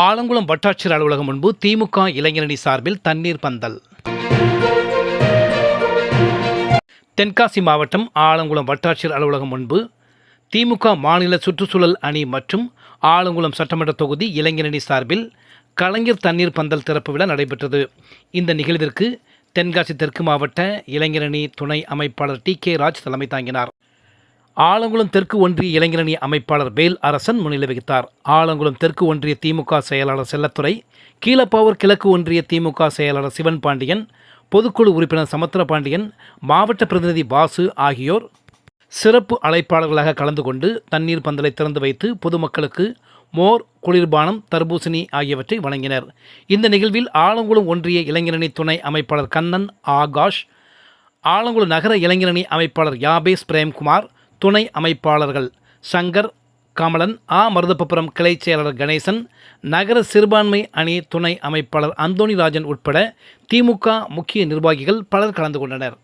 ஆலங்குளம் வட்டாட்சியர் அலுவலகம் முன்பு திமுக இளைஞரணி சார்பில் தண்ணீர் பந்தல். தென்காசி மாவட்டம் ஆலங்குளம் வட்டாட்சியர் அலுவலகம் முன்பு திமுக மாநில சுற்றுச்சூழல் அணி மற்றும் ஆலங்குளம் சட்டமன்ற தொகுதி இளைஞரணி சார்பில் கலைஞர் தண்ணீர் பந்தல் திறப்பு விழா நடைபெற்றது. இந்த நிகழ்விற்கு தென்காசி தெற்கு மாவட்ட இளைஞரணி துணை அமைப்பாளர் டி கே ராஜ் தலைமை தாங்கினார். ஆலங்குளம் தெற்கு ஒன்றிய இளைஞரணி அமைப்பாளர் வேல் அரசன் முன்னிலை வகித்தார். ஆலங்குளம் தெற்கு ஒன்றிய திமுக செயலாளர் செல்லத்துறை கீழப்பாவூர் கிழக்கு ஒன்றிய திமுக செயலாளர் சிவன் பாண்டியன் பொதுக்குழு உறுப்பினர் சமுத்திரபாண்டியன் மாவட்ட பிரதிநிதி வாசு ஆகியோர் சிறப்பு அழைப்பாளர்களாக கலந்து கொண்டு தண்ணீர் பந்தலை திறந்து வைத்து பொதுமக்களுக்கு மோர் குளிர்பானம் தர்பூசணி ஆகியவற்றை வழங்கினர். இந்த நிகழ்வில் ஆலங்குளம் ஒன்றிய இளைஞரணி துணை அமைப்பாளர் கண்ணன் ஆகாஷ் ஆலங்குளம் நகர இளைஞரணி அமைப்பாளர் யாபேஸ் பிரேம்குமார் துணை அமைப்பாளர்கள் சங்கர் கமலன் ஆ. மருதப்பபுரம் கிளை செயலாளர் கணேசன் நகர சிறுபான்மை அணி துணை அமைப்பாளர் அந்தோணிராஜன் உட்பட திமுக முக்கிய நிர்வாகிகள் பலர் கலந்து கொண்டனர்.